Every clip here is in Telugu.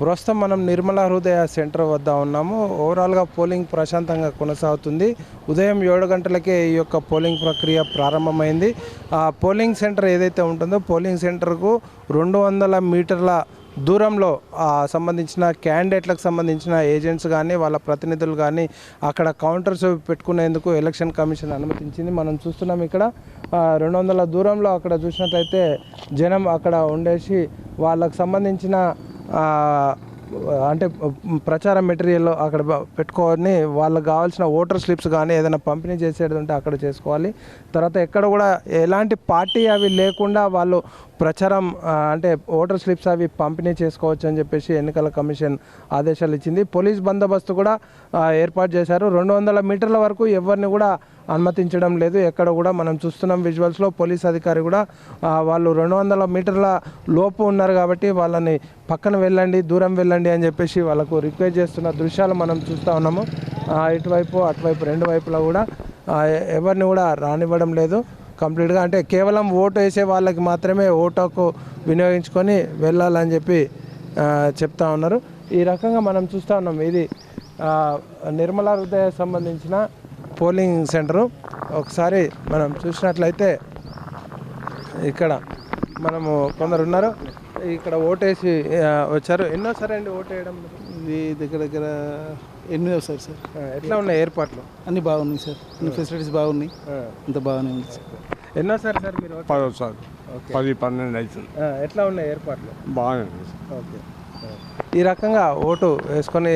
ప్రస్తుతం మనం నిర్మల హృదయ సెంటర్ వద్ద ఉన్నాము. ఓవరాల్గా పోలింగ్ ప్రశాంతంగా కొనసాగుతుంది. ఉదయం ఏడు గంటలకే ఈ యొక్క పోలింగ్ ప్రక్రియ ప్రారంభమైంది. ఆ పోలింగ్ సెంటర్ ఏదైతే ఉంటుందో పోలింగ్ సెంటర్కు రెండు వందల మీటర్ల దూరంలో సంబంధించిన క్యాండిడేట్లకు సంబంధించిన ఏజెంట్స్ కానీ వాళ్ళ ప్రతినిధులు కానీ అక్కడ కౌంటర్స్ పెట్టుకునేందుకు ఎలక్షన్ కమిషన్ అనుమతించింది. మనం చూస్తున్నాం ఇక్కడ రెండు వందల దూరంలో అక్కడ చూసినట్లయితే జనం అక్కడ ఉండేసి వాళ్ళకు సంబంధించిన అంటే ప్రచార మెటీరియల్ అక్కడ పెట్టుకొని వాళ్ళకి కావాల్సిన ఓటర్ స్లిప్స్ కానీ ఏదైనా పంపిణీ చేసేది ఉంటే అక్కడ చేసుకోవాలి. తర్వాత ఎక్కడ కూడా ఎలాంటి పార్టీ అవి లేకుండా వాళ్ళు ప్రచారం అంటే ఓటర్ స్లిప్స్ అవి పంపిణీ చేసుకోవచ్చు అని చెప్పేసి ఎన్నికల కమిషన్ ఆదేశాలు ఇచ్చింది. పోలీస్ బందోబస్తు కూడా ఏర్పాటు చేశారు. రెండు వందల మీటర్ల వరకు ఎవరిని కూడా అనుమతించడం లేదు. ఎక్కడ కూడా మనం చూస్తున్నాం విజువల్స్లో పోలీస్ అధికారి కూడా వాళ్ళు రెండు వందల మీటర్ల లోపు ఉన్నారు కాబట్టి వాళ్ళని పక్కన వెళ్ళండి దూరం వెళ్ళండి అని చెప్పేసి వాళ్ళకు రిక్వెస్ట్ చేస్తున్న దృశ్యాలు మనం చూస్తూ ఉన్నాము. ఇటువైపు అటువైపు రెండు వైపులా కూడా ఎవరిని కూడా రానివ్వడం లేదు. కంప్లీట్గా అంటే కేవలం ఓటు వేసే వాళ్ళకి మాత్రమే ఓటు హక్కు వినియోగించుకొని వెళ్ళాలని చెప్పి చెప్తా ఉన్నారు. ఈ రకంగా మనం చూస్తూ ఉన్నాం. ఇది నిర్మలా హృదయ సంబంధించిన పోలింగ్ సెంటరు. ఒకసారి మనం చూసినట్లయితే ఇక్కడ మనము కొందరు ఉన్నారు ఇక్కడ ఓటేసి వచ్చారు. ఎన్నోసారి అండి ఓటు వేయడం ఇది దగ్గర దగ్గర ఎనిమిది వస్తారు సార్. ఆ, ఎట్లా ఉన్నాయి ఏర్పాట్లు? అన్నీ బాగున్నాయి సార్. అన్ని ఫెసిలిటీస్ బాగున్నాయి. అంత బాగానే ఉంది సార్. ఎన్నోసారి సార్ మీరు పదోసారి పది పన్నెండు అవుతుంది. ఎట్లా ఉన్నాయి ఏర్పాట్లు? బాగానే ఉంది ఓకే. ఈ రకంగా ఓటు వేసుకొని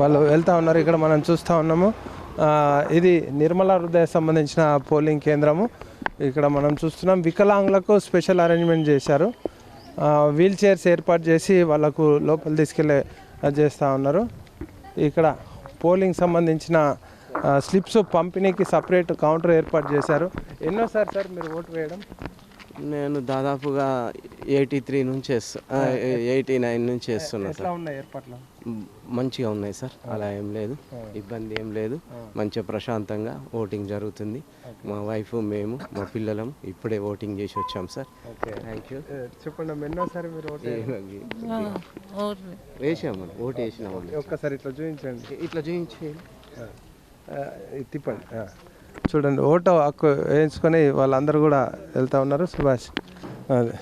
వాళ్ళు వెళ్తూ ఉన్నారు. ఇక్కడ మనం చూస్తూ ఉన్నాము. ఇది నిర్మల హృదయ సంబంధించిన పోలింగ్ కేంద్రము. ఇక్కడ మనం చూస్తున్నాం వికలాంగులకు స్పెషల్ అరేంజ్మెంట్ చేశారు. వీల్ చైర్స్ ఏర్పాటు చేసి వాళ్ళకు లోపల తీసుకెళ్ళే చేస్తూ ఉన్నారు. ఇక్కడ పోలింగ్ సంబంధించిన స్లిప్స్ పంపిణీకి సపరేట్ కౌంటర్ ఏర్పాటు చేశారు. ఎన్నోసారి సార్ మీరు ఓటు వేయడం? నేను దాదాపుగా ఎయిటీ త్రీ నుంచి ఎయిటీ నైన్ నుంచి వేస్తున్నా సార్. మంచిగా ఉన్నాయి సార్ అలా ఏం లేదు ఇబ్బంది ఏం లేదు. మంచిగా ప్రశాంతంగా ఓటింగ్ జరుగుతుంది. మా వైఫ్ మేము మా పిల్లలం ఇప్పుడే ఓటింగ్ చేసి వచ్చాం సార్. థ్యాంక్ యూ చెప్పండి ఎన్నోసారి మీరు? వేసాము ఓటు వేసినాము ఒక్కసారి ఇట్లా చూపించండి. ఇట్లా చూపించి ఆ, ఇది తిప్పండి ఆ. చూడండి ఓటో హక్కు వేయించుకొని వాళ్ళందరూ కూడా వెళ్తా ఉన్నారు. సుభాష్ అదే.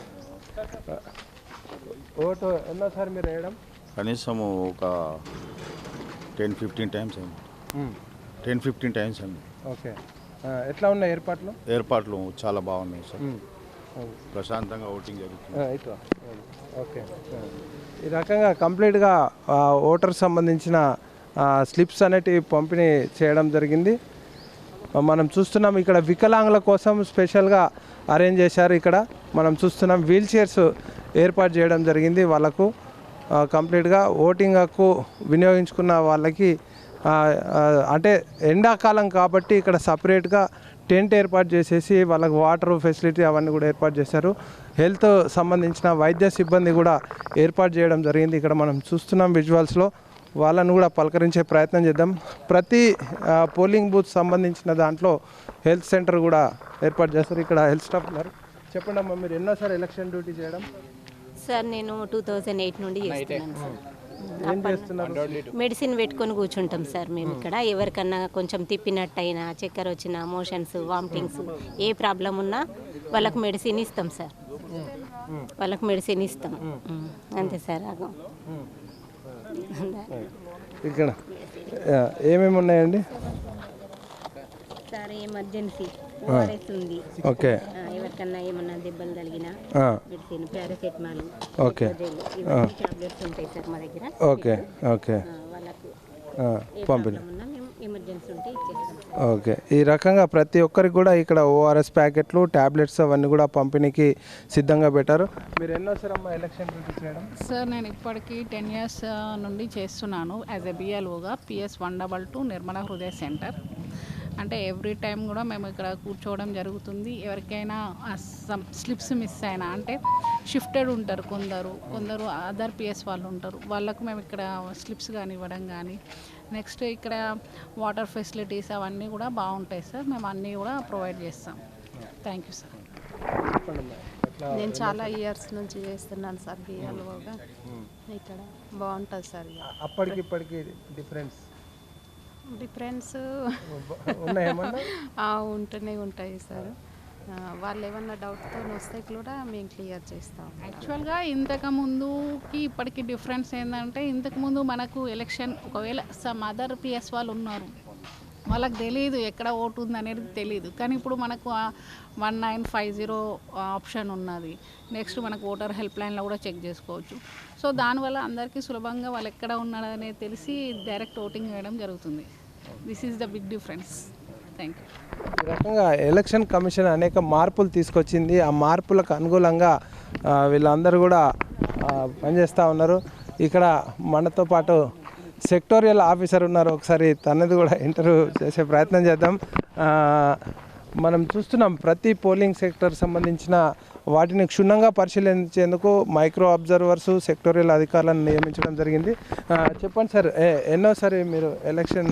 ఓటు ఎన్నోసారి మీరు వేయడం? కనీసం ఒక టెన్ ఫిఫ్టీన్ టైమ్స్ అయింది. టెన్ ఫిఫ్టీన్ టైమ్స్ అయింది. ఓకే. ఎట్లా ఉన్నాయి ఏర్పాట్లు? ఏర్పాట్లు చాలా బాగున్నాయి సార్. ప్రశాంతంగా ఓటింగ్ జరుగుతుంది. ఓకే. ఈ రకంగా కంప్లీట్గా ఓటర్ సంబంధించిన స్లిప్స్ అనేటివి పంపిణీ చేయడం జరిగింది. మనం చూస్తున్నాం ఇక్కడ వికలాంగుల కోసం స్పెషల్గా అరేంజ్ చేశారు ఇక్కడ. మనం చూస్తున్నాం వీల్ చైర్స్ ఏర్పాటు చేయడం జరిగింది వాళ్ళకు. కంప్లీట్గా ఓటింగ్ హక్కు వినియోగించుకున్న వాళ్ళకి అంటే ఎండాకాలం కాబట్టి ఇక్కడ సపరేట్గా టెంట్ ఏర్పాటు చేసేసి వాళ్ళకి వాటర్ ఫెసిలిటీ అవన్నీ కూడా ఏర్పాటు చేశారు. హెల్త్ సంబంధించిన వైద్య సిబ్బంది కూడా ఏర్పాటు చేయడం జరిగింది. ఇక్కడ మనం చూస్తున్నాం విజువల్స్లో. వాళ్ళను కూడా పలకరించే ప్రయత్నం చేద్దాం. ప్రతి పోలింగ్ బూత్ సంబంధించిన దాంట్లో హెల్త్ సెంటర్ కూడా ఏర్పాటు చేస్తారు. ఇక్కడ హెల్త్ స్టాఫ్ ఉన్నారు. చెప్పండి అమ్మా మీరు ఎన్నోసారి ఎలక్షన్ డ్యూటీ చేయడం? సార్ నేను టూ థౌజండ్ ఎయిట్ నుండి చేస్తున్నాను సార్. ఏం చేస్తున్నారు? మెడిసిన్ పెట్టుకొని కూర్చుంటాం సార్ మేము ఇక్కడ. ఎవరికన్నా కొంచెం తిప్పినట్టయినా చక్కెర వచ్చిన మోషన్స్ వామిటింగ్స్ ఏ ప్రాబ్లం ఉన్నా వాళ్ళకు మెడిసిన్ ఇస్తాం సార్. వాళ్ళకు మెడిసిన్ ఇస్తాం. అంతే సార్ అగో. ఇక్కడ. ఏమేమి ఉన్నాయండి? Sir emergency. ఓఆర్ఎస్ ఉంది. ఓకే. ఎవరికన్నా ఏమన్నా దెబ్బలు తగిలినా ఆ, మెడిసిన్ పారాసెటమాల్ ఓకే. ఇవన్నీ టాబ్లెట్స్ ఉంటాయి సార్ మా దగ్గర. Okay okay. వాళ్ళకు పంపిణీ ప్రాబ్లం ఉన్నా మేము ఎమర్జెన్సీ ఉంటే ఇచ్చేస్తాం ఓకే. ఈ రకంగా ప్రతి ఒక్కరికి కూడా ఇక్కడ ఓఆర్ఎస్ ప్యాకెట్లు ట్యాబ్లెట్స్ అవన్నీ కూడా పంపిణీకి సిద్ధంగా పెట్టారు. మీరు ఎన్నోసారి అమ్మా ఎలక్షన్ డ్యూటీ చేయడం? సార్ నేను ఇప్పటికీ టెన్ ఇయర్స్ నుండి చేస్తున్నాను. As a బిఎల్ఓగా PS one double two Nirmala Hridaya centre. అంటే ఎవ్రీ టైం కూడా మేము ఇక్కడ కూర్చోవడం జరుగుతుంది. ఎవరికైనా స్లిప్స్ మిస్ అయినా అంటే షిఫ్టెడ్ ఉంటారు కొందరు. కొందరు అదర్ పిఎస్ వాళ్ళు ఉంటారు. వాళ్ళకు మేము ఇక్కడ స్లిప్స్ కానీ ఇవ్వడం కానీ నెక్స్ట్ ఇక్కడ వాటర్ ఫెసిలిటీస్ అవన్నీ కూడా బాగుంటాయి సార్. మేము అన్నీ కూడా ప్రొవైడ్ చేస్తాం. Thank you sir. నేను చాలా ఇయర్స్ నుంచి చేస్తున్నాను సార్ బిఎల్ఓగా ఇక్కడ బాగుంటుంది సార్ అప్పటికి ఇప్పటికి డిఫరెన్స్? డిఫరెన్స్ ఉంటూనే ఉంటాయి సార్. వాళ్ళు ఏమన్నా డౌట్తో వస్తే కూడా మేము క్లియర్ చేస్తాం యాక్చువల్గా ఇంతకు ముందుకి ఇప్పటికి డిఫరెన్స్ ఏంటంటే ఇంతకు ముందు మనకు ఎలక్షన్ ఒకవేళ సమ్ అదర్ పిఎస్ వాళ్ళు ఉన్నారు. వాళ్ళకి తెలియదు ఎక్కడ ఓటు ఉంది అనేది తెలియదు కానీ ఇప్పుడు మనకు one nine five zero option ఉన్నది. నెక్స్ట్ మనకు ఓటర్ హెల్ప్ లైన్లో కూడా చెక్ చేసుకోవచ్చు. సో దానివల్ల అందరికీ సులభంగా వాళ్ళు ఎక్కడ ఉన్నాడు అనేది తెలిసి డైరెక్ట్ ఓటింగ్ వేయడం జరుగుతుంది. This is the big difference thank you ఈ రకంగా ఎలక్షన్ కమిషన్ అనేక మార్పులు తీసుకొచ్చింది. ఆ మార్పులకు అనుకూలంగా ఆ, వీళ్ళందరూ కూడా పనిచేస్తూ ఉన్నారు. ఇక్కడ మనతో పాటు సెక్టోరియల్ ఆఫీసర్ ఉన్నారు. ఒకసారి తనది కూడా ఇంటర్వ్యూ చేసే ప్రయత్నం చేద్దాం. మనం చూస్తున్నాం ప్రతి పోలింగ్ సెక్టర్ సంబంధించిన వాటిని క్షుణ్ణంగా పరిశీలించేందుకు మైక్రో అబ్జర్వర్స్ సెక్టోరియల్ అధికారులను నియమించడం జరిగింది. చెప్పండి సార్ ఎన్నోసారి మీరు ఎలక్షన్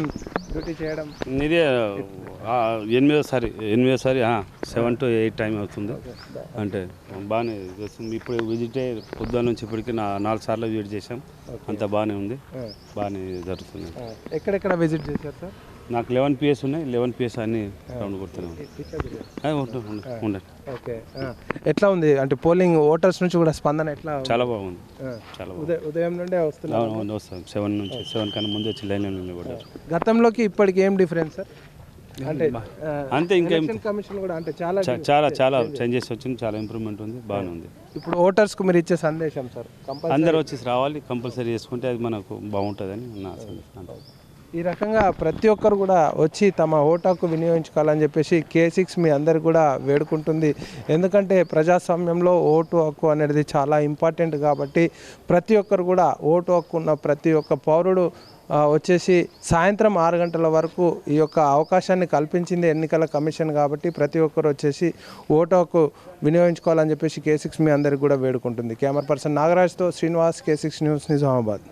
డ్యూటీ చేయడం? ఇదే ఎనిమిదోసారి ఎనిమిదోసారి సెవెన్ టు ఎయిట్ టైం అవుతుంది. అంటే బాగానే చేస్తుంది. ఇప్పుడు విజిట్ పొద్దున్న నుంచి ఇప్పటికి నా నాలుగు సార్లు విజిట్ చేసాం అంత బాగానే ఉంది. బాగానే జరుగుతుంది. ఎక్కడెక్కడ విజిట్ చేశారు సార్? నాకు లెవెన్ పిఎస్ ఉన్నాయి. లెవెన్ పిఎస్ అన్ని రౌండ్ కొడుతున్నాం. ఆ, ఉండు- ఉండు- ఉండండి. ఓకే. ఎట్లా ఉంది? అంటే పోలింగ్ ఓటర్స్ నుంచి కూడా స్పందన ఎట్లా? చాలా బాగుంది. చాలా ఉదయం ఉదయం నుండే వస్తున్నారు? అవును, అవును, వస్తాం. సెవెన్ నుంచి సెవెన్ కన్నా ముందు వచ్చి లైన్ కూడా గతంలోకి ఇప్పటికి ఏం డిఫరెన్స్ సార్? అంటే అంతే ఇంకేం కమిషన్ కూడా అంటే చాలా చాలా చాలా చేంజెస్ వచ్చింది చాలా ఇంప్రూవ్మెంట్ ఉంది బాగానే ఉంది. ఇప్పుడు ఓటర్స్కు మీరు ఇచ్చే సందేశం సార్ అందరు వచ్చేసి రావాలి కంపల్సరీ చేసుకుంటే అది మనకు బాగుంటుందని నా సందేశం ఈ రకంగా ప్రతి ఒక్కరు కూడా వచ్చి తమ ఓటాకు వినియోగించుకోవాలని చెప్పేసి కే సిక్స్ మీ అందరు కూడా వేడుకుంటుంది. ఎందుకంటే ప్రజాస్వామ్యంలో ఓటు హక్కు అనేది చాలా ఇంపార్టెంట్ కాబట్టి ప్రతి ఒక్కరు కూడా ఓటు హక్కు ఉన్న ప్రతి ఒక్క పౌరుడు వచ్చేసి సాయంత్రం ఆరు గంటల వరకు ఈ యొక్క అవకాశాన్ని కల్పించింది ఎన్నికల కమిషన్ కాబట్టి ప్రతి ఒక్కరు వచ్చేసి ఓటోకు వినియోగించుకోవాలని చెప్పేసి కే సిక్స్ మీ అందరికీ కూడా వేడుకుంటుంది. Camera person నాగరాజ్తో Srinivas K six news Nizamabad.